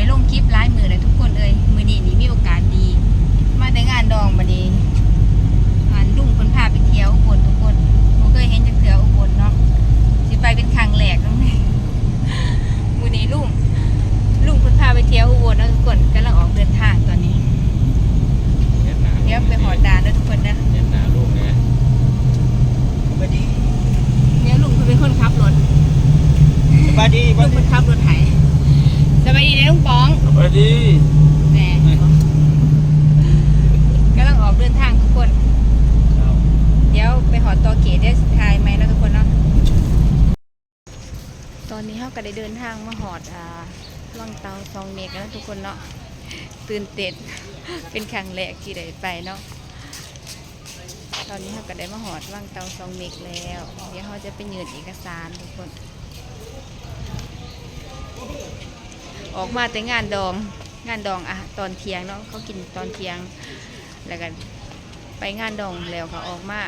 ได้ลงคลิปหลายมือเลยทุกคนเลยมือนี้นี่มีโอกาสดี มาแต่งานดองบัดนี้งานลุงคนพาไปเที่ยวอุบลทุกคนบ่เคยเห็นจักเทื่ออุบลเนาะสิไปเป็นครั้งแรกเนาะมือนี้ลุงลุงคนพาไปเที่ยวอุบลเนาะทุกคนกำลังออกเดินทางตอนนี้เห็นหนาเดี๋ยวไปหอดดานเนาะทุกคนนะเห็นหนาลูกไงสบายดีเดี๋ยวลุงเพิ่นเป็นคนขับรถสบายดีลุงคนขับรถไถ สบายดีนะลุงป๋องสวัสดีแหน่กำลังออกเดินทางทุกคน เดี๋ยวไปหอตัวเกตได้สุดท้ายไหมเนาะทุกคนเนาะ ตอนนี้เขาก็ได้เดินทางมาหอดอ่าล่องเตาซองเมกแล้วทุกคนเนาะ ตื่นเต้น เป็นครั้งแรกที่ได้ไปเนาะตอนนี้เขาก็ได้มาหอดล่องเตาซองเมกแล้ว เดี๋ยวเขาจะไปยืนเอกสารทุกคน ออกมาแต่งานดองงานดองอะตอนเที่ยงเนาะเขากินตอนเที่ยงแล้วกันไปงานดองแล้วเขาออกมา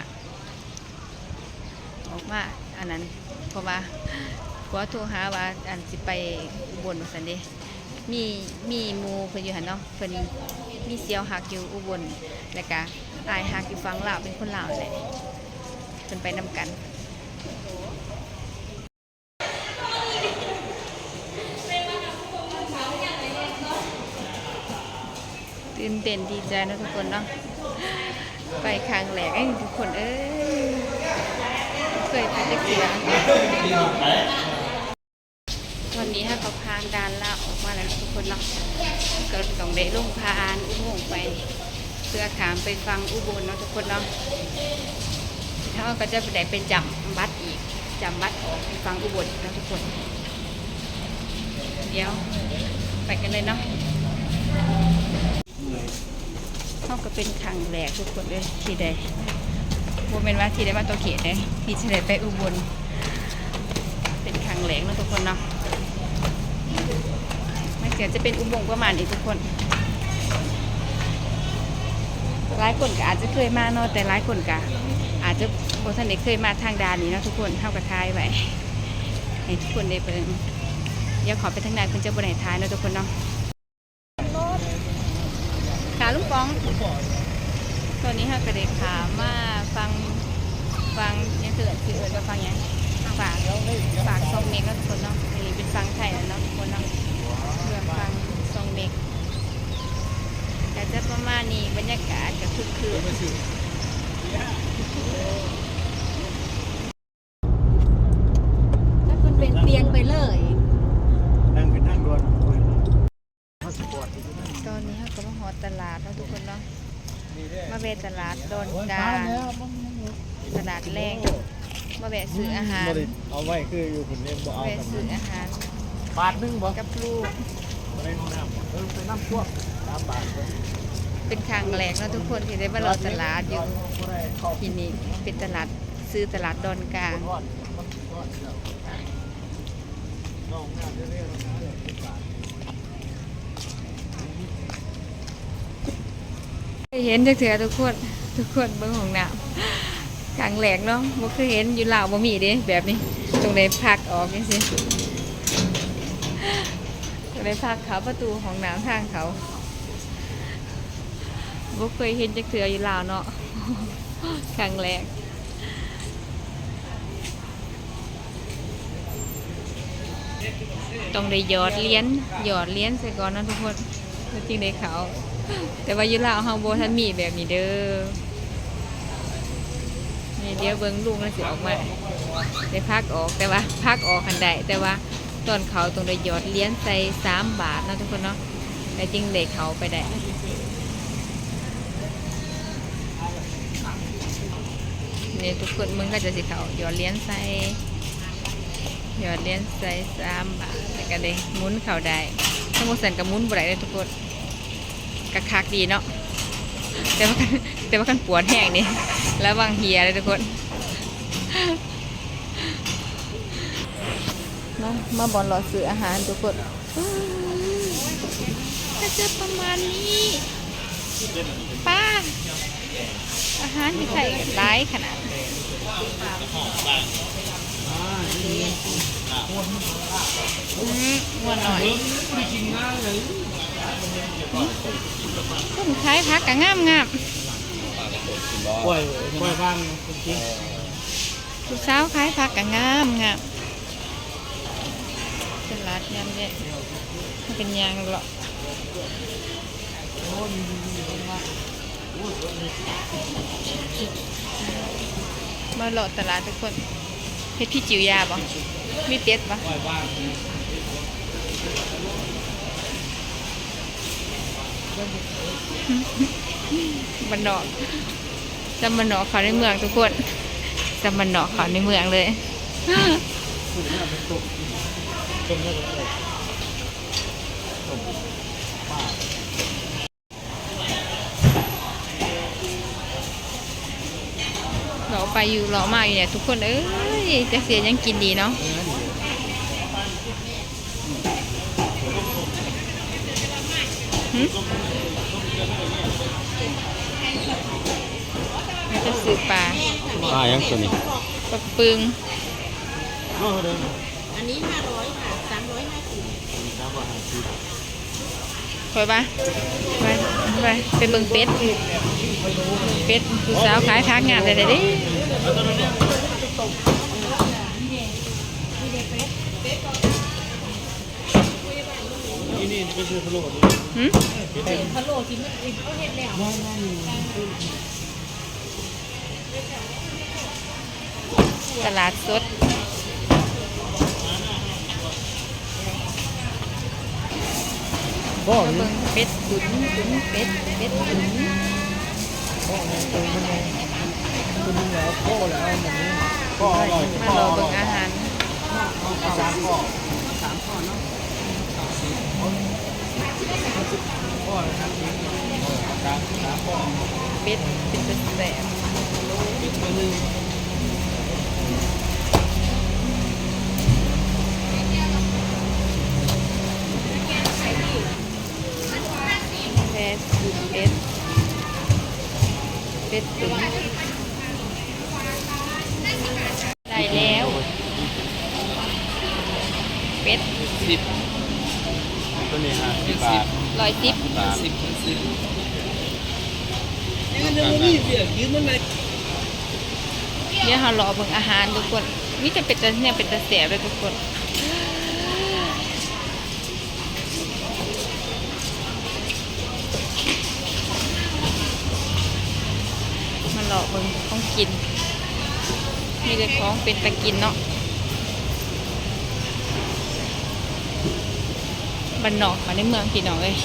ออกมาอันนั้นเพราะว่าผัวโทรหาว่าอันสิไปอุบลสันเด้มีมีมูเพิ่นอยู่หันเนาะเพิ่นมีเสียวหักอยู่อุบลแล้วก็อายหักอยู่ฝั่งลาวเป็นคนลาวแหละเพิ่นไปนํกัน ตื่น เต้นดีใจนะทุกคนเนาะไปครั้งแรกไอ้ทุกคนเอ้ยเคยไปจะเกียวันนี้ถ้าเขาพานดานลาออกมาแล้วทุกคนเนาะก็ต้องได้ลงพานอุโมงไปเพื่อขามไปฟังอุบลเนาะทุกคนเนาะถ้าก็จะไปได้เป็นจำบัตรอีกจำบัตรออกไปฟังอุบลนะทุกคน เดี๋ยวไปกันเลยเนาะ เขาก็เป็นครั้งแรกทุกคนเลยที่ได้บเป็นว่าที่ได้มาตัวเขตเลยที่จะได้ไปอุบล เป็นครั้งแรกเนาะทุกคนเนาะไม่เสียจะเป็นอุโมงค์ประมาณนี้ทุกคนหลายคนก็อาจจะเคยมาเนาะแต่หลายคนก็อาจจะบท่านได้เคยมาทางด้านนี้เนาะทุกคนเท่ากับทายไว้ให้ทุกคนได้เบิ่งเดี๋ยวขอไปทางด้านคุณเจ้าบนไหนท้ายเนาะทุกคนเนาะ ขาลูกปอง ตอนนี้ค่ะกระเด็กขามาฟังฟังยังเกิดคือเอิญมาฟังยังฝากฝากซองเมกก็ทุกคนเนาะอันนี้เป็นฟังไทยแล้วเนาะทุกคนเนาะเรื่องฟังซองเมกแต่จะประมาณนี้บรรยากาศก็คือคือถ้าคุณเป็นเตียงไปเลย นั่งกันนั่งก่อน ตอนนี้เขาก็มาหอตลาดแล้วทุกคนเนาะ มาเวะตลาดโดนกลางตลาดแรง มาแวะซื้ออาหารเอาไว้คืออยู่คุณเนี่ยบ่เอาแวะกันซื้ออาหารบาทนึงบ่กับลูกอะไรน้ำเออไปน้ำพวกสามบาทเป็นครั้งแรกเนาะทุกคนที่ได้มาลอตลาดอยู่ที่นี่เป็นตลาดซื้อตลาดดอนกลางเห็นจักเถื่อทุกคน ทุกคนเบิ่งของน้ำ กลางแหลกเนาะบ่คือเห็นอยู่ลาวบ่มีเด้แบบนี้ ตรงไหนพักออกจังซี่ตรงไหนพักเขาประตูของน้ำทางเขาบ่เคยเห็นจักเถื่ออยู่ลาวเนาะครั้งแรกต้องได้หยอดเหรียญหยอดเหรียญใส่ก่อนนะทุกคนจริงได้เขา แต่ว่ายุลาวเฮาโบ่ทันมีแบบนี้เด้อ เดี๋ยวเบิ่งลุงแล้วสิออกมาได้พักออกแต่ว่าพักออกคันใดแต่ว่าตอนเขาตรงได้หยอดเหรียญใส่สามบาทนะทุกคนเนาะแต่จริงได้เขาไปได้นี่ทุกคนมึงก็จะสิเขาหยอดเหรียญใส่หยอดเหรียญใส่สามบาทแล้วก็ได้หมุนเขาได้ถ้าโมสันกับมุนบ่ได้เลยทุกคนกะคักดีเนาะแต่ว่ากัน แต่ว่ากันปวดแห้งนี่แล้ววางเฮียเลยทุกคนมามาบอลรอซื้ออาหารทุกคนก็จะประมาณนี้ป้าอาหารที่ใส่ร้ายขนาดอืมงัวหน่อยต้นคล้ายพักกะงามงาม กล้วยกล้วยบ้างจริงผู้สาวคล้ายพักกะงามงามตลาดยามเนี่ยมันเป็นยางหรอกมาเลาะตลาดทุกคนเฮ็ดพี่จิ๋วยาบ่มีเป็ดบ่กล้วยบ้างบันนอก จำบันนอกเขาในเมืองทุกคนจำบันนอกเขาในเมืองเลยเป็นเรื่อไรเราไปอยู่เรามาอยู่เนี่ยทุกคนเอ้ยจะเสียยังกินดีเนาะหึ มันจะสืบปลาอ่ายังตัวนี้ปลาปึงโอ้เดินอันนี้ห้าร้อยค่ะสามร้อยห้าสิบน้ำว่าหาซื้อคอยปะไปไปไปเบิ่งเป็ดเป็ดผู้สาวขายพักงานแต่เด็ดนี่นี่เป็นซื้อพะโล้นี่หึพะโล้ที่มันเองเขาเห็นแล้ว ตลาดสดบ่มานี่เบิ่งเป็ดตุ๋นตุ๋นเป็ดเป็ดตุ๋นบ่ไงตัวมันไงตัวนึงแล้วพ่อแล้วแบบนี้ก็อร่อยมารอเบิ่งอาหารสามข้อสามข้อเนาะข้อแล้วครับสามสามข้อเป็ดเป็นต เป็ดตุ๋นได้แล้ว เป็ดสิบตัวนี้ห้าสิบบาทร้อยสิบบาทสิบสิบเดี๋ยวเรารอเบิ่งอาหารทุกคนนี่จะเป็นตะเนี่ยเป็นตะแสบเลยทุกคน เบิ่งของกิน มีแต่ของเป็นตะกินเนาะบ้านนอกมาในเมืองพี่น้องเอ้ย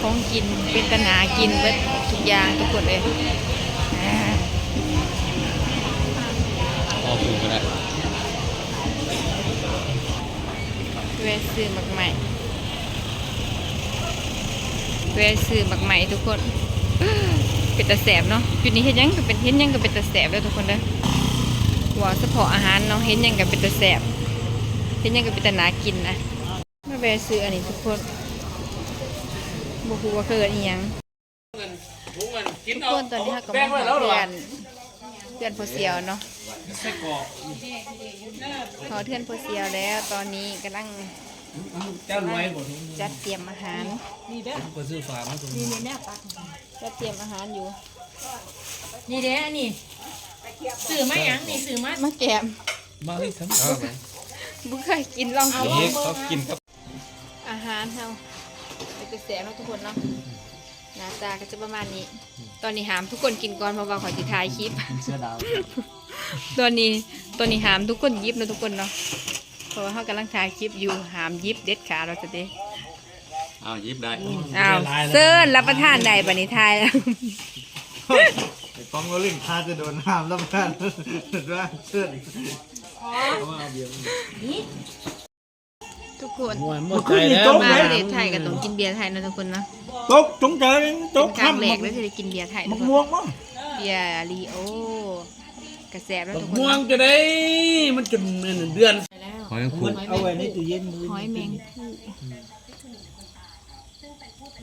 ของกินเป็นตะนากินเบิดทุกอย่างทุกคนเลย วะซื้อหมักใหม่แวะซื้อหมักใหม่ทุกคนเป็นตาแสบเนาะจุดนี้เห็นยังก็เป็นเห็นยังก็เป็นตาแสบแล้วทุกคนเด้อว่าเฉพาะอาหารเนาะเห็นยังก็เป็นตาแสบเห็นยังก็เป็นตาหนากินนะมาแวะซื้ออันนี้ทุกคนบ่ฮู้ว่าคืออันอิหยังทุกคนตอนนี้เราก็มาหาเพื่อนเพื่อนโพเซียวเนาะขอเพื่อนโพเซียวแล้วตอนนี้กำลังเจ้ารวยบ่ทุกจัดเตรียมอาหารนี่เด้อคนซื้อฝามาตรงนี่นี่แน่ปักจัดเตรียมอาหารอยู่ นี่เด้อนี่สื่อมาหยังนี่สื่อมามาแกมมาที่ทั้งเอาไหมบุเคยกินลองกินเฮ้ยเขากินกับอาหารเฮาเป็นกระแสเนาะทุกคนเนาะ หน้าตาก็จะประมาณนี้ ตอนนี้หามทุกคนกินก่อนเพราะว่าขอจิถ่ายคลิป เสื้อดาวตอนนี้ตอนนี้หามทุกคนยิบเนาะทุกคนเนาะ เพราะว่าเขากำลังถ่ายคลิปอยู่หามยิบเด็ดขาดเราจะเด้เอายิบได้อ้าวเซิร์นรับประทานใดบัดนี้ทายแล้วไอ้ป้องก็ลิ่งคาจะโดนห้ามแล้วกันว่าเสื้อนี่ทุ กคนหมดใจแล้ว มาประเทศไทยก็ต้องกินเบียร์ไทยเนาะทุกคนเนาะตกจงใจตเป็กนครั้งแรกมัแล้วที่ได้กินเบียร์ไทยมัทุกกคนม่วงมั้งเบียร์ลีโอกระแสแล้วทุกคนม่วงเนาะจะได้ มันจนเดือนไปแล้วหอยนางรมัมนเอาไว้ในตู้เย็นมือหอยแมง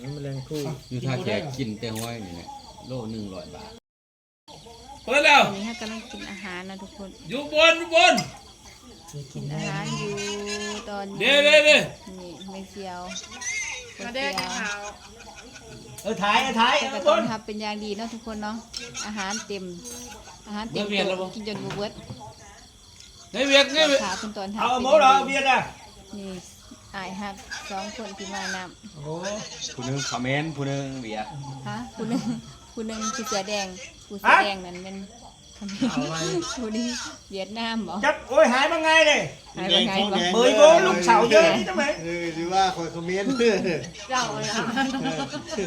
มันแมลงคู่อยู่ท่าแขกกินแต่หอยนี่แหละโลหนึ่งร้อยบาทเปิดแล้ว ตอนนี้ฮะกำลังกินอาหารนะทุกคนอยู่บนอยู่บน กินอาหารอยู่ตอนเด้เด้เด้นี่ไม่เซียวมาเด้อกินข้าวเออถ่ายเอาถ่ายแต่เอาก็บต้อนนทับเป็นอย่างดีเนาะทุกคนเนาะอาหารเต็ม อาหารเต็มโต๊ะกินจนบ่เบิดในเวียกในเวียกขาคุณตอนทับเอาเป็นโมอย่างเหรอดีเบียร์อะนี่อายฮักสองคนที่มานโอ้โหผู้หนึงคอมเมนต์ผู้หนึงเบียร์ำฮะผู้หนึงผู้หนึงคือเสือแดงผู้เสือแดงนั่นเป็น คำนี้ผู้นี้เวียดนามเหรอ จับโอ้ยหายมาไงเลยหายไปไงบ่เบยโบลูกเสาเยอะนี่ทำไมเออหรือว่าคอยคอมเมนต์เจ้าเลยอะ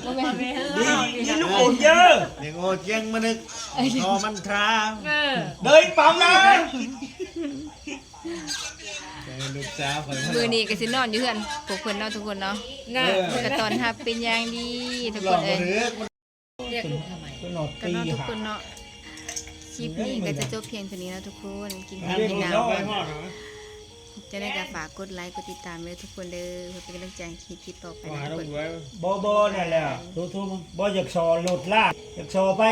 บ่แม่นนี่นี่ลูกโอนเยอะเด็กโอเจียงมานึกพอมันทราเออเดยเปล่านะลูกสาวคอยมือนี้ก็สินอนอยู่เพื่อนพวกเพิ่นเนาะทุกคนเนาะน่ะก็ตอนทับเป็นอย่างดีทุกหลคอนกเอ้ยหรือเรียกลูกทำไมก็นอนก็ตีเนาะทุกหาคนเนาะค ลิปนี้ก็จะจบเพียงเท่านี้แล้วทุกคน กินข้าวเรียกกินลูกน้น้อยพ่อหน่อยำจะได้ก็ฝากกดไลค์กดติดตามเลยทุกคนเด้อเพื่อเป็นกำลังใจให้คลิปต่อไปนะทุกคนบอบอนั่นแหละทูทูบออยากสอหลุดลากอยากสอไป